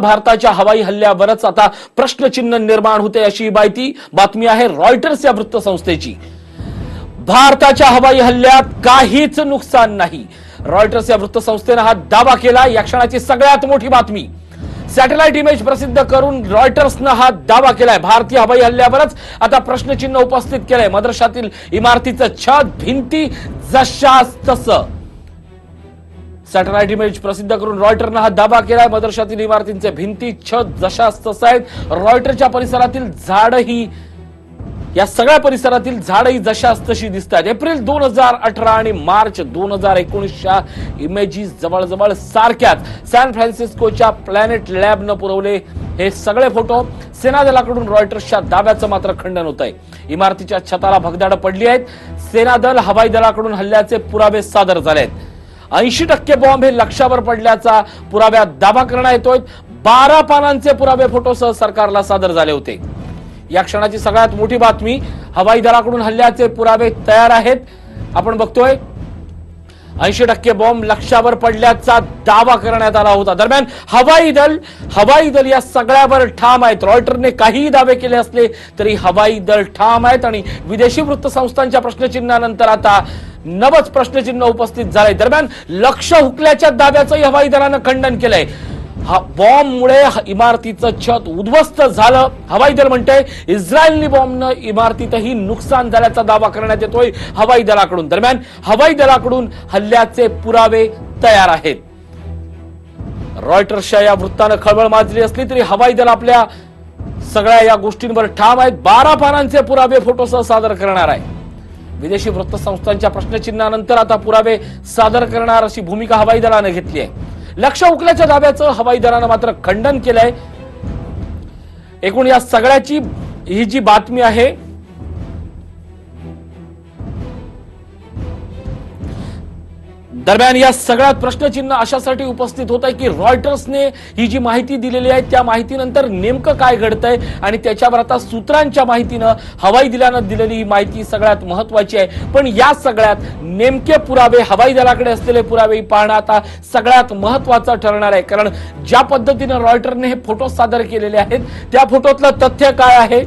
भारताच्या हवाई हल्ल्यावरच आता प्रश्नचिन्ह निर्माण होते अशी माहिती बातमी आहे रॉयटर्स या वृत्तसंस्थेची. भारताच्या हवाई हल्ल्यात काहीच नुकसान नाही. रॉयटर्स या वृत्तसंस्थेनं हा दावा केला. या क्षणाची सगळ्यात मोठी बातमी. सॅटेलाइट इमेज प्रसिद्ध करून रॉयटर्सनं हा दावा केलाय. भारतीय हवाई हल्ल्यावरच आता प्रश्नचिन्ह उपस्थित केलंय. मदरशातील इमारतीचं छत भिंती जशास तसं. सॅटेलाइट इमेज प्रसिद्ध करून रॉयटरनं हा दावा केलाय. मदरशातील इमारतींचे भिंती छत जशास तसं आहेत रॉयटरच्या परिसरातील झाडही या सगळ्या परिसरातील झाडही जशास तशी दिसत आहेत एप्रिल दोन हजार अठरा आणि मार्च दोन हजार एकोणीसच्या इमेजीस जवळजवळ सारख्याच. सॅन फ्रान्सिस्कोच्या प्लॅनेट लॅबनं पुरवले हे सगळे फोटो सेना दलाकडून रॉयटर्सच्या दाव्याचं मात्र खंडन होत आहे इमारतीच्या छताला भगदाडं पडली आहेत. सेना दल हवाई दलाकडून हल्ल्याचे पुरावे सादर झाले आहेत ऐंशी टक्के बॉम्ब हे लक्षावर पडल्याचा पुराव्यात दावा करण्यात येतोय. बारा पानांचे पुरावे फोटोसह सरकारला सादर झाले होते. या क्षणाची सगळ्यात मोठी बातमी हवाई दलाकडून हल्ल्याचे पुरावे तयार आहेत. आपण बघतोय ऐंशी टक्के बॉम्ब लक्षावर पडल्याचा दावा करण्यात आला होता. दरम्यान हवाई दल हवाई दल या सगळ्यावर ठाम आहेत. रॉयटरने काहीही दावे केले असले तरी हवाई दल ठाम आहेत आणि विदेशी वृत्तसंस्थांच्या प्रश्नचिन्हानंतर आता नवच प्रश्नचिन्ह उपस्थित झालंय. दरम्यान लक्ष हुकल्याच्या दाव्याचंही हवाई दलानं खंडन केलंय. हा बॉम्बमुळे इमारतीचं छत उद्ध्वस्त झालं. हवाई दल म्हणतंय इस्रायलनी बॉम्बनं इमारतीतही नुकसान झाल्याचा दावा करण्यात येतोय हवाई दलाकडून. दरम्यान हवाई दलाकडून हल्ल्याचे पुरावे तयार आहेत. रॉयटर्सच्या या वृत्तानं खळबळ माजली असली तरी हवाई दल आपल्या सगळ्या या गोष्टींवर ठाम आहेत. बारा पानांचे पुरावे फोटोसह सादर करणार आहे. विदेशी वृत्तसंस्थांच्या प्रश्नचिन्हानंतर आता पुरावे सादर करणार अशी भूमिका हवाई दलानं घेतली आहे. लक्ष उकल्याच्या दाव्याचं हवाई दलानं मात्र खंडन केलंय. एकूण या सगळ्याची ही जी बातमी आहे दरम्यान या सगळ्यात प्रश्नचिन्ह अशासाठी उपस्थित होत आहे की रॉयटर्सने ही जी माहिती दिलेली आहे त्या माहितीनंतर नेमकं काय घडतंय आणि त्याच्यावर आता सूत्रांच्या माहितीनं हवाई दलानं दिलेली ही माहिती सगळ्यात महत्वाची आहे. पण या सगळ्यात नेमके पुरावे हवाई दलाकडे असलेले पुरावे पाहणं आता सगळ्यात महत्वाचं ठरणार आहे. कारण ज्या पद्धतीनं रॉयटरने हे फोटो सादर केलेले आहेत त्या फोटोतलं तथ्य काय आहे?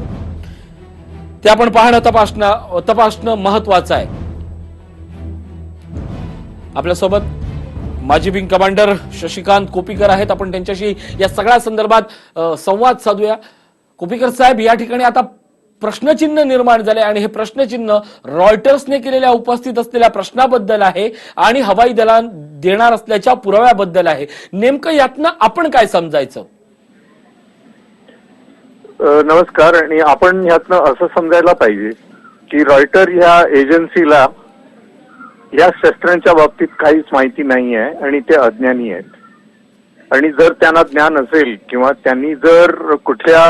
ते आपण पाहणं तपासणं तपासणं महत्वाचं आहे. आपल्यासोबत माजी विंग कमांडर शशिकांत कोपीकर आहेत. आपण त्यांच्याशी या सगळ्या संदर्भात संवाद साधूया. कोपीकर साहेब या ठिकाणी आता प्रश्नचिन्ह निर्माण झाले आणि हे प्रश्नचिन्ह रॉयटर्सने केलेल्या उपस्थित असलेल्या प्रश्नाबद्दल आहे आणि हवाई दला देणार असल्याच्या पुराव्याबद्दल आहे. नेमकं यातनं आपण काय समजायचं? नमस्कार. आणि आपण ह्यातनं असं समजायला पाहिजे की रॉयटर ह्या एजन्सीला या शस्त्रांच्या बाबतीत काहीच माहिती नाही आहे आणि ते अज्ञानी आहेत. आणि जर त्यांना ज्ञान असेल किंवा त्यांनी जर कुठल्या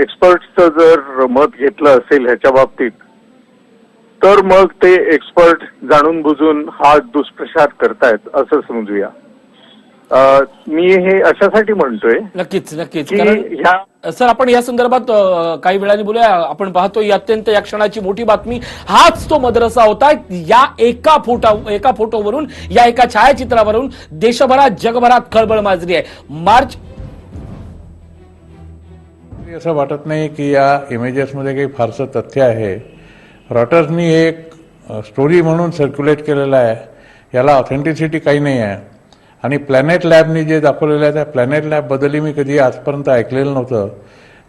एक्सपर्टचं जर मत घेतलं असेल ह्याच्या बाबतीत तर मग ते एक्सपर्ट जाणून बुजून हा दुष्प्रचार करतायत असं समजूया. मी हे अशासाठी म्हणतोय नक्कीच नक्कीच. कारण सर आपण या संदर्भात काही वेळाने बोलूया. आपण पाहतो ही अत्यंत या क्षणाची मोठी बातमी. हाच तो मद्रसा होता. या एका फोटा एका फोटोवरून या एका छायाचित्रावरून देशभरात जगभरात खळबळ माजली आहे. मार्च असं वाटत नाही की या इमेजेसमध्ये काही फारसं तथ्य आहे. रॉटर्सनी एक स्टोरी म्हणून सर्क्युलेट केलेलं आहे. याला ऑथेंटिसिटी काही नाही आहे. आणि प्लॅनेट लॅबनी जे दाखवलेलं आहे त्या प्लॅनेट लॅबबद्दलही मी कधी आजपर्यंत ऐकलेलं नव्हतं.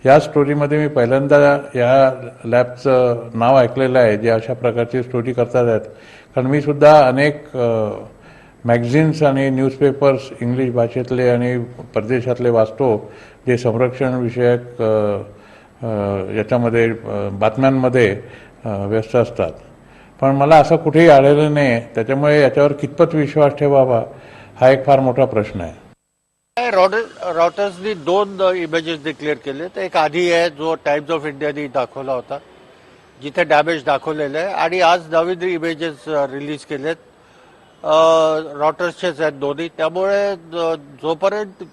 या स्टोरीमध्ये मी पहिल्यांदा या लॅबचं नाव ऐकलेलं आहे जे अशा प्रकारची स्टोरी करतात. आहेत कारण मी सुद्धा अनेक मॅगझिन्स आणि न्यूजपेपर्स इंग्लिश भाषेतले आणि परदेशातले वाचतो जे संरक्षण विषयक याच्यामध्ये बातम्यांमध्ये व्यस्त असतात. पण मला असं कुठेही आढळलं नाही त्याच्यामुळे याच्यावर कितपत विश्वास ठेवावा हा एक फार मोठा प्रश्न आहे. रॉटर्सनी दोन इमेजेस डिक्लेअर केलेत एक आधी आहे जो टाइम्स ऑफ इंडियानी दाखवला होता जिथे डॅमेज दाखवलेलं आहे. आणि आज नवीन इमेजेस रिलीज केलेत. रॉटर्सचेच आहेत दोन्ही. त्यामुळे जोपर्यंत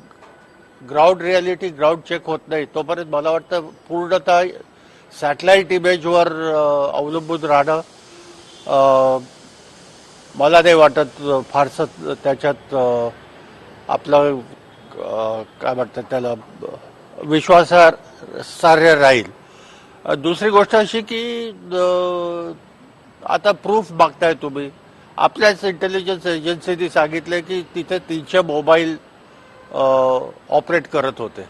ग्राउंड रियालिटी ग्राउंड चेक होत नाही तोपर्यंत मला वाटतं पूर्णतः सॅटेलाइट इमेजवर अवलंबून राहणं मला नाही वाटत फारसं त्याच्यात आपलं काय म्हणतात त्याला अं, विश्वासार्ह राहील. दुसरी गोष्ट अशी की आता प्रूफ मागताय तुम्ही. आपल्याच इंटेलिजन्स एजन्सीने सांगितलं की तिथे तीनशे मोबाईल ऑपरेट करत होते.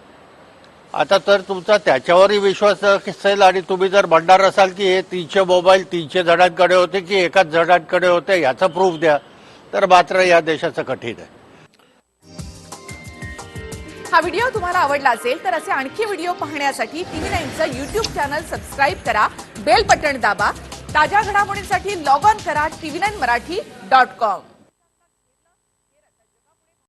आता तर तुमचा त्याच्यावरही विश्वास असेल आणि तुम्ही जर म्हणणार असाल की हे तीनशे मोबाईल तीनशे जणांकडे होते की एकाच जणांकडे होते याचा प्रूफ द्या. तर मात्र या देशाचं कठीण आहे. हा व्हिडिओ तुम्हाला आवडला असेल तर असे आणखी व्हिडिओ पाहण्यासाठी टीव्ही नाईनचं युट्यूब चॅनल सबस्क्राईब करा बेल बटन दाबा ताज्या घडामोडींसाठी लॉग ऑन करा TV nine Marathi dot com.